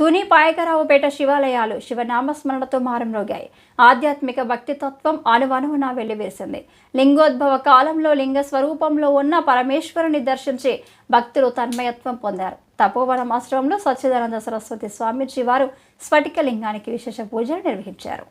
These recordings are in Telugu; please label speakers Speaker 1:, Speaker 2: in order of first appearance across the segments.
Speaker 1: తుని పాయకరావుపేట శివాలయాలు శివనామస్మరణతో మారంరోగాయి ఆధ్యాత్మిక భక్తితత్వం అనువనువున వెల్లివేసింది. లింగోద్భవ కాలంలో లింగ స్వరూపంలో ఉన్న పరమేశ్వరుని దర్శించి భక్తులు తన్మయత్వం పొందారు. తపోవనం ఆశ్రమంలో సచ్చిదానంద సరస్వతి స్వామీజీ వారు స్ఫటిక లింగానికి విశేష పూజలు నిర్వహించారు.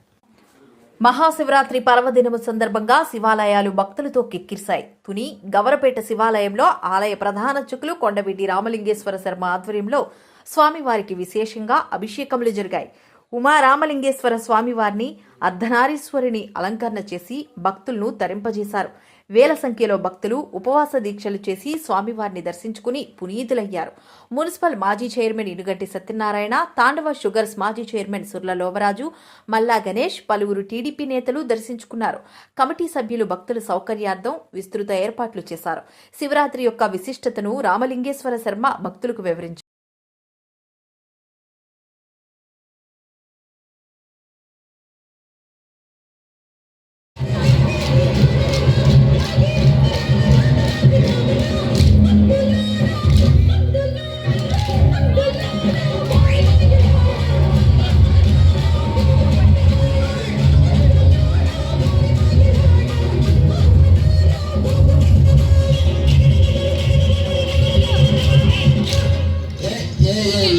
Speaker 2: మహాశివరాత్రి పర్వదినము సందర్భంగా శివాలయాలు భక్తులతో కిక్కిరిశాయి. తుని గవరపేట శివాలయంలో ఆలయ ప్రధాన చుకులు కొండవీటి రామలింగేశ్వర శర్మ ఆధ్వర్యంలో స్వామివారికి విశేషంగా అభిషేకములు జరిగాయి. ఉమా రామలింగేశ్వర స్వామివారిని అర్ధనారీశ్వరిని అలంకరణ చేసి భక్తులను తరింపజేశారు. వేల సంఖ్యలో భక్తులు ఉపవాస దీక్షలు చేసి స్వామివారిని దర్శించుకుని పునీతులయ్యారు. మున్సిపల్ మాజీ చైర్మన్ ఇనుగంటి సత్యనారాయణ తాండవ షుగర్స్ మాజీ చైర్మన్ సుర్ల లోవరాజు మల్లా గణేష్ పలువురు టీడీపీ నేతలు దర్శించుకున్నారు. కమిటీ సభ్యులు భక్తుల సౌకర్యార్థం విస్తృత ఏర్పాట్లు చేశారు. శివరాత్రి యొక్క విశిష్టతను రామలింగేశ్వర శర్మ భక్తులకు వివరించారు.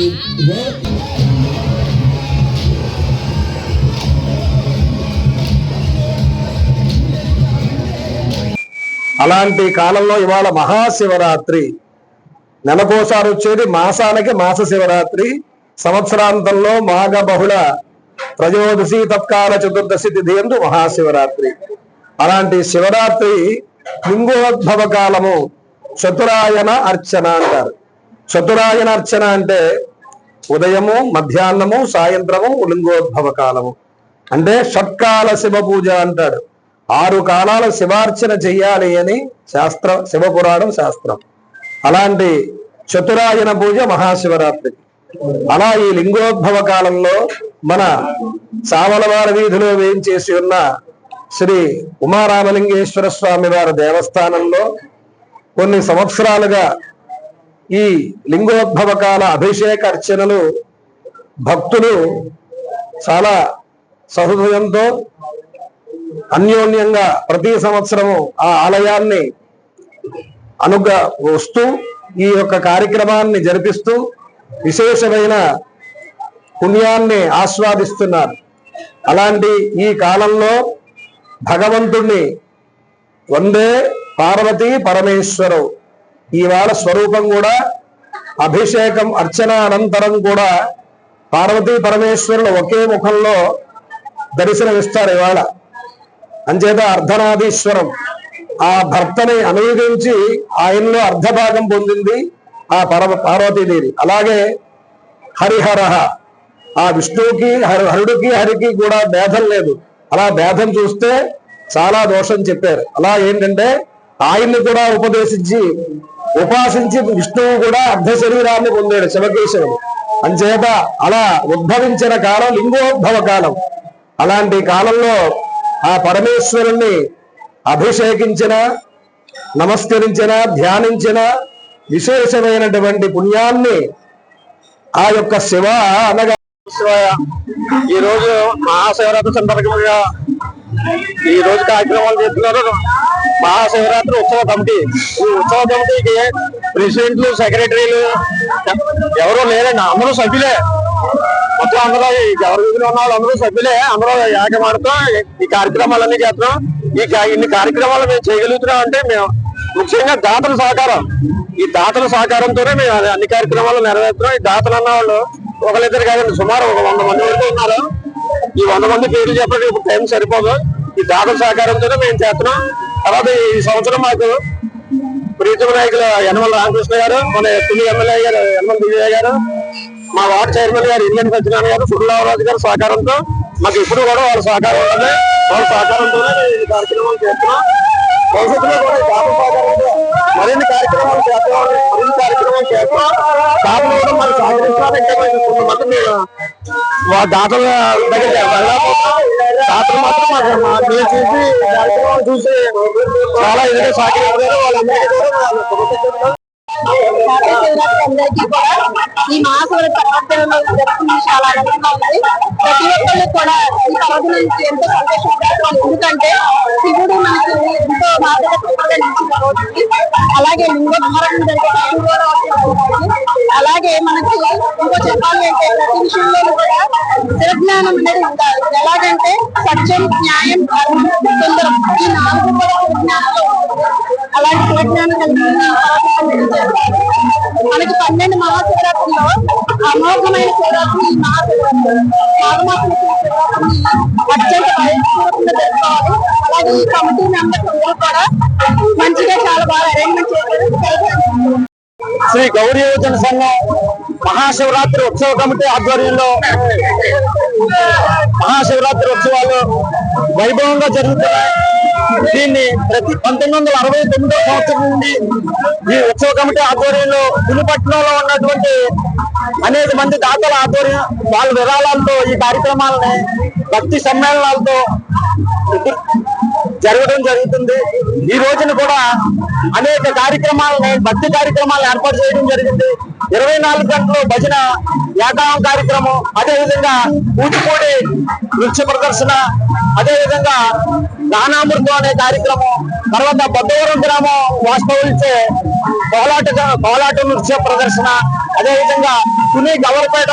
Speaker 3: అలాంటి కాలంలో ఇవాళ మహాశివరాత్రి. నెలకోసారి వచ్చేది మాసానికి మాస శివరాత్రి సంవత్సరాంతంలో మాఘ బహుళ ప్రజోదశి తత్కాల చతుర్దశి తిథి ఎందు మహాశివరాత్రి. అలాంటి శివరాత్రి లింగోద్భవ కాలము చతురాయన అర్చన అంటారు. చతురాయన అర్చన అంటే ఉదయము మధ్యాహ్నము సాయంత్రము లింగోద్భవ కాలము. అంటే షట్కాల శివ పూజ అంటాడు. ఆరు కాలాల శివార్చన చెయ్యాలి అని శాస్త్రం శివపురాణం శాస్త్రం. అలాంటి చతురాయన పూజ మహాశివరాత్రి. అలా ఈ లింగోద్భవ కాలంలో మన సావలవార వీధిలో వేయించేసి ఉన్న శ్రీ ఉమారామలింగేశ్వర స్వామి వారి దేవస్థానంలో కొన్ని సంవత్సరాలుగా ఈ లింగోద్భవ కాల అభిషేక అర్చనలు భక్తులు చాలా సహృదయంతో అన్యోన్యంగా ప్రతి సంవత్సరము ఆ ఆలయాన్ని అనుగ వస్తూ ఈ యొక్క కార్యక్రమాన్ని జరిపిస్తూ విశేషమైన పుణ్యాన్ని ఆస్వాదిస్తున్నారు. అలాంటి ఈ కాలంలో భగవంతుణ్ణి వందే పార్వతీ పరమేశ్వరం ఈవేళ స్వరూపం కూడా అభిషేకం అర్చన అనంతరం కూడా పార్వతీ పరమేశ్వరులు ఒకే ముఖంలో దర్శనమిస్తారు ఇవాళ అంచేత అర్ధనాదీశ్వరం. ఆ భర్తని అనుయోగించి ఆయనలో అర్ధభాగం పొందింది ఆ పరమ పార్వతీదేవి. అలాగే హరిహర ఆ విష్ణువుకి హరి హరుడికి హరికి కూడా భేదం లేదు. అలా భేదం చూస్తే చాలా దోషం చెప్పారు. అలా ఏంటంటే ఆయన్ని కూడా ఉపదేశించి ఉపాసించి విష్ణువు కూడా అర్ధ శరీరాన్ని పొందాడు శివకేశవుడు. అంచేత అలా ఉద్భవించిన కాలం లింగోద్భవ కాలం. అలాంటి కాలంలో ఆ పరమేశ్వరుణ్ణి అభిషేకించిన నమస్కరించిన ధ్యానించిన విశేషమైనటువంటి పుణ్యాన్ని ఆ యొక్క శివ అనగా ఈ రోజు మహాశివరాత్రి సందర్భంగా ఈ రోజు కార్యక్రమాలు చేస్తున్నారు. మహాశివరాత్రి ఉత్సవ కమిటీ. ఈ ఉత్సవ కమిటీకి ప్రెసిడెంట్లు సెక్రటరీలు ఎవరూ లేరండి. అందరూ సభ్యులే. మొత్తం అందరూ ఎవరి విధులు ఉన్న వాళ్ళు అందరూ సభ్యులే. అందరూ ఏకమాడుతూ ఈ కార్యక్రమాలన్నీ చేస్తున్నాం. ఈ ఇన్ని కార్యక్రమాలు మేము చేయగలుగుతున్నాం అంటే మేము ముఖ్యంగా దాతల సహకారం. ఈ దాతల సహకారంతోనే మేము అన్ని- కార్యక్రమాలు నెరవేరుతున్నాం. ఈ దాతలు అన్న వాళ్ళు ఒకరిద్దరు కాదండి సుమారు ఒక వంద మంది వరకు ఉన్నారు. ఈ వంద మంది పేర్లు చెప్పడానికి టైం సరిపోదు. ఈ దాతల సహకారంతోనే మేము చేస్తున్నాం. తర్వాత ఈ సంవత్సరం మాకు ప్రీతమ నాయకులు యనమల రామకృష్ణ గారు మన తొలి ఎమ్మెల్యే గారు యనమల విజయ గారు మా వార్డు చైర్మన్ గారు ఇండియన్ సత్యనారాయణ గారు సుర్లావరాజు గారి సహకారంతో మాకు ఇప్పుడు కూడా వాళ్ళ సహకారం వాళ్ళ సహకారంతోనే ఈ కార్యక్రమం చేస్తున్నాం. భవిష్యత్తులో కూడా ఈ దాతల మరిన్ని కార్యక్రమాలు చేస్తాం మరిన్ని కార్యక్రమాలు చేస్తాం దాతలు కూడా ఇంకా మేము కొంతమంది మేము మా దాతల దగ్గర దాతలు మాత్రం మాకు మేము చూసి కార్యక్రమాలు చూసి చాలా ఇదిగా సహకరించారు. వాళ్ళందరికీ కూడా
Speaker 4: అందరికీ కూడా ఈ మహాశివరాత్రి పర్వదినం జరుపుకునే చాలా ఆనందంగా ఉంది. ప్రతి ఒక్కళ్ళు కూడా ఈ పర్వదినానికి ఎంతో సంతోషంగా ఎందుకంటే శివుడు మనకి ఎంతో బాధగా నిలిచిన రోజు ఇది. అలాగే లింగోద్భరం జరిగే టైం అలాగే మనకి ఇంకో చెప్పాలి అంటే ప్రతి విషయంలో కూడా శివజ్ఞానం అనేది ఉండాలి. ఎలాగంటే సత్యం న్యాయం ధర్మం సుందరం ఈ నాలుగు కూడా శివజ్ఞానంలో అలాంటి శివజ్ఞానం కలిగి మనకి పన్నెండు మహాశివరాత్రుల్లో అమోఘమైన శివరాత్రి ఈ మహాశివరాత్రి మాఘమాసం శివరాత్రిని అత్యంత వైభవంగా జరుపుకోవాలి. అలాగే ఈ కమిటీ మెంబర్స్ అందరూ కూడా మంచిగా చాలా బాగా అరేంజ్మెంట్ చేశారు.
Speaker 5: శ్రీ గౌరీ యోజన సంఘం మహాశివరాత్రి ఉత్సవ కమిటీ ఆధ్వర్యంలో మహాశివరాత్రి ఉత్సవాలు వైభవంగా జరుగుతున్నాయి. దీన్ని ప్రతి పంతొమ్మిది వందల అరవై తొమ్మిదో సంవత్సరం నుండి ఈ ఉత్సవ కమిటీ ఆధ్వర్యంలో పులిపట్నంలో ఉన్నటువంటి అనేక మంది దాతల ఆధ్వర్యం వాళ్ళ విరాళాలతో ఈ కార్యక్రమాలని భక్తి సమ్మేళనాలతో జరగడం జరుగుతుంది. ఈ రోజున కూడా అనేక కార్యక్రమాలని భక్తి కార్యక్రమాలను ఏర్పాటు చేయడం జరిగింది. ఇరవై నాలుగు గంటలు భజన ఏకాం కార్యక్రమం అదే విధంగా కూచిపూడి నృత్య ప్రదర్శన అదే విధంగా గానామృతం అనే కార్యక్రమం తర్వాత బద్దవరం గ్రామం వాస్తవించే కోలాట కోలాట నృత్య ప్రదర్శన అదే విధంగా తుని గవర్పేట